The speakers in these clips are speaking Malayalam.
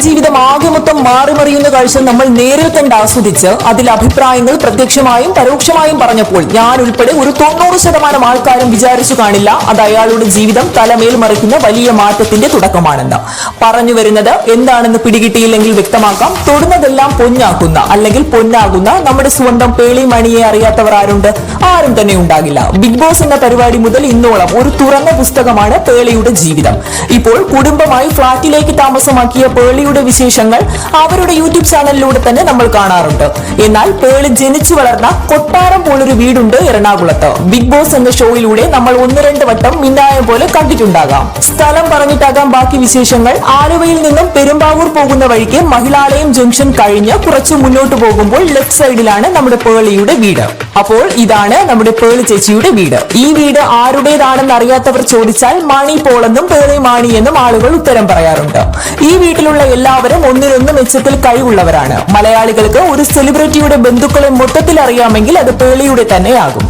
ജീവിതം ആകെ മൊത്തം മാറിമറിയുന്ന കാഴ്ച നമ്മൾ നേരിൽ കണ്ട് ആസ്വദിച്ച് അതിൽ അഭിപ്രായങ്ങൾ പ്രത്യക്ഷമായും പരോക്ഷമായും പറഞ്ഞപ്പോൾ ഞാൻ ഉൾപ്പെടെ ഒരു തൊണ്ണൂറ് ശതമാനം ആൾക്കാരും വിചാരിച്ചു കാണില്ല അത് അയാളുടെ ജീവിതം തലമേൽ മറിക്കുന്ന വലിയ മാറ്റത്തിന്റെ തുടക്കമാണെന്ന്. പറഞ്ഞു വരുന്നത് എന്താണെന്ന് പിടികിട്ടിയില്ലെങ്കിൽ വ്യക്തമാക്കാം. തൊടുന്നതെല്ലാം പൊന്നാക്കുന്ന അല്ലെങ്കിൽ പൊന്നാകുന്ന നമ്മുടെ സ്വന്തം പേളി മണിയെ അറിയാത്തവർ ആരുണ്ട്? ആരും തന്നെ ഉണ്ടാകില്ല. ബിഗ് ബോസ് എന്ന പരിപാടി മുതൽ ഇന്നോളം ഒരു തുറന്ന പുസ്തകമാണ് പേളിയുടെ ജീവിതം. ഇപ്പോൾ കുടുംബമായി ഫ്ളാറ്റിലേക്ക് താമസമാക്കിയ പേളിയുടെ വിശേഷങ്ങൾ അവരുടെ യൂട്യൂബ് ചാനലിലൂടെ തന്നെ നമ്മൾ കാണാറുണ്ട്. എന്നാൽ പേളി ജനിച്ചു വളർന്ന കൊട്ടാരം പോലൊരു വീടുണ്ട് എറണാകുളത്ത്. ബിഗ് ബോസ് എന്ന ഷോയിലൂടെ നമ്മൾ ഒന്ന് രണ്ട് വട്ടം മിന്നായം പോലെ കണ്ടിട്ടുണ്ടാകാം. സ്ഥലം പറഞ്ഞിട്ടാകാം ബാക്കി വിശേഷങ്ങൾ. ആലുവയിൽ നിന്നും പെരുമ്പാവൂർ പോകുന്ന വഴിക്ക് മഹിളാലയം ജംഗ്ഷൻ കഴിഞ്ഞ് കുറച്ച് മുന്നോട്ട് പോകുമ്പോൾ ലെഫ്റ്റ് സൈഡിലാണ് നമ്മുടെ പേളിയുടെ വീട്. അപ്പോൾ ഇതാണ് നമ്മുടെ പേളി ചേച്ചിയുടെ വീട്. ഈ വീട് ആരുടേതാണെന്ന് അറിയാത്തവർ ചോദിച്ചാൽ മാണി പോളെന്നും പേളി മാണി എന്നും ആളുകൾ ഉത്തരം പറയാറുണ്ട്. ഈ വീട്ടിലുള്ള എല്ലാവരും ഒന്നിനൊന്ന് മെച്ചത്തിൽ കഴിവുള്ളവരാണ് മലയാളികൾക്ക് ഒരു സെലിബ്രിറ്റിയുടെ ബന്ധുക്കളെ മൊത്തത്തിൽ അറിയാമെങ്കിൽ അത് പേളിയുടെ തന്നെയാകും.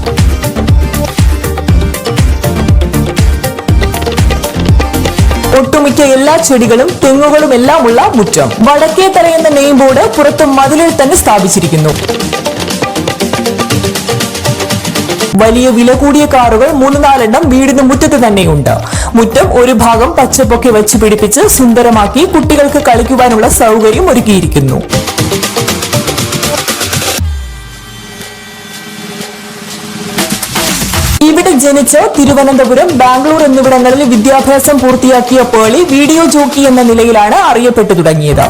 ഒട്ടുമിക്ക എല്ലാ ചെടികളും തെങ്ങുകളും എല്ലാം ഉള്ള മുറ്റം. വടക്കേ തലയെന്ന നെയിം ബോർഡ് പുറത്ത് മതിലിൽ തന്നെ സ്ഥാപിച്ചിരിക്കുന്നു. വലിയ വില കൂടിയ കാറുകൾ മൂന്ന് നാലെണ്ണം വീടിന് മുറ്റത്ത് തന്നെയുണ്ട്. മുറ്റം ഒരു ഭാഗം പച്ചപ്പൊക്കെ വെച്ച് പിടിപ്പിച്ച് സുന്ദരമാക്കി കുട്ടികൾക്ക് കളിക്കുവാനുള്ള സൗകര്യം ഒരുക്കിയിരിക്കുന്നു. ഇവിടെ ജനിച്ച് തിരുവനന്തപുരം ബാംഗ്ലൂർ എന്നിവിടങ്ങളിൽ വിദ്യാഭ്യാസം പൂർത്തിയാക്കിയ പേളി വീഡിയോ ജോക്കി എന്ന നിലയിലാണ് അറിയപ്പെട്ടു തുടങ്ങിയത്.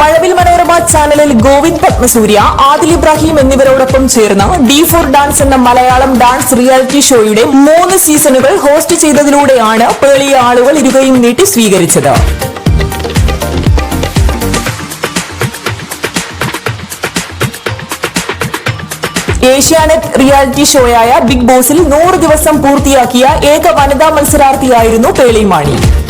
മഴവിൽ മനോരമ ചാനലിൽ ഗോവിന്ദ് പത്മസൂര്യ ആദിൽ ഇബ്രാഹിം എന്നിവരോടൊപ്പം ചേർന്ന് ഡി ഫോർ ഡാൻസ് എന്ന മലയാളം ഡാൻസ് റിയാലിറ്റി ഷോയുടെ മൂന്ന് സീസണുകൾ ഹോസ്റ്റ് ചെയ്തതിലൂടെയാണ് പേളിയ ആളുകൾ ഇരുകയും നീട്ടി സ്വീകരിച്ചത്. ഏഷ്യാനെറ്റ് റിയാലിറ്റി ഷോയായ ബിഗ് ബോസിൽ നൂറ് ദിവസം പൂർത്തിയാക്കിയ ഏക വനിതാ മത്സരാർത്ഥിയായിരുന്നു പേളിമാണി. ഇതൊരു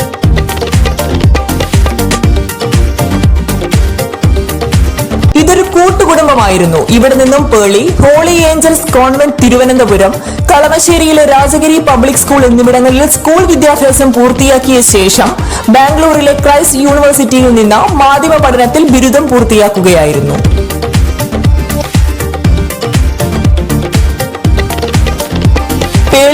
കൂട്ടുകുടുംബമായിരുന്നു ഇവിടെ നിന്നും Pearle holy angels convent Thiruvananthapuram കളമശ്ശേരിയിലെ Rajagiri public school എന്നിവിടങ്ങളിൽ സ്കൂൾ വിദ്യാഭ്യാസം പൂർത്തിയാക്കിയ ശേഷം ബാംഗ്ലൂരിലെ ക്രൈസ്റ്റ് യൂണിവേഴ്സിറ്റിയിൽ നിന്ന് മാധ്യമ പഠനത്തിൽ ബിരുദം പൂർത്തിയാക്കുകയായിരുന്നു.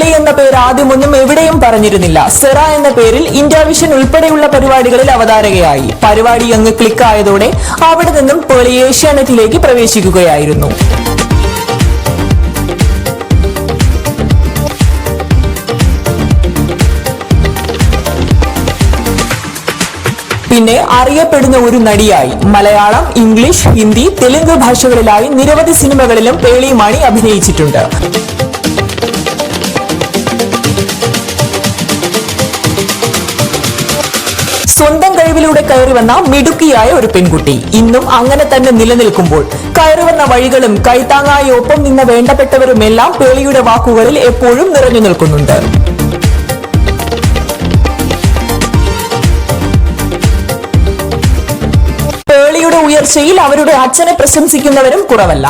പേളി എന്ന പേര് ആദ്യമൊന്നും എവിടെയും പറഞ്ഞിരുന്നില്ല. സെറ എന്ന പേരിൽ ഇന്ത്യ വിഷൻ ഉൾപ്പെടെയുള്ള പരിപാടികളിൽ അവതാരകയായി. പരിപാടി അങ്ങ് ക്ലിക്കായതോടെ അവിടെ നിന്നും പേളി ഏഷ്യാനെറ്റിലേക്ക് പ്രവേശിക്കുകയായിരുന്നു. പിന്നെ അറിയപ്പെടുന്ന ഒരു നടിയായി. മലയാളം ഇംഗ്ലീഷ് ഹിന്ദി തെലുങ്ക് ഭാഷകളിലായി നിരവധി സിനിമകളിലും പേളി മാണി അഭിനയിച്ചിട്ടുണ്ട്. സ്വന്തം കഴിവിലൂടെ കയറി വന്ന മിടുക്കിയായ ഒരു പെൺകുട്ടി. ഇന്നും അങ്ങനെ തന്നെ നിലനിൽക്കുമ്പോൾ കയറി വന്ന വഴികളും കൈത്താങ്ങായി ഒപ്പം നിന്ന വേണ്ടപ്പെട്ടവരുമെല്ലാം പേളിയുടെ വാക്കുകളിൽ എപ്പോഴും നിറഞ്ഞു നിൽക്കുന്നുണ്ട്. പേളിയുടെ ഉയർച്ചയിൽ അവരുടെ അച്ഛനെ പ്രശംസിക്കുന്നവരും കുറവല്ല.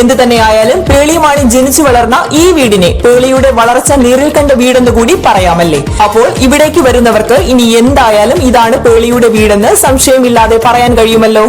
എന്ത് തന്നെയായാലും പേളിയുമാണ് ജനിച്ചു വളർന്ന ഈ വീടിനെ പേളിയുടെ വളർച്ച നേരിൽ കണ്ട വീടെന്ന് കൂടി പറയാമല്ലേ? അപ്പോൾ ഇവിടേക്ക് വരുന്നവർക്ക് ഇനി എന്തായാലും ഇതാണ് പേളിയുടെ വീടെന്ന് സംശയമില്ലാതെ പറയാൻ കഴിയുമല്ലോ.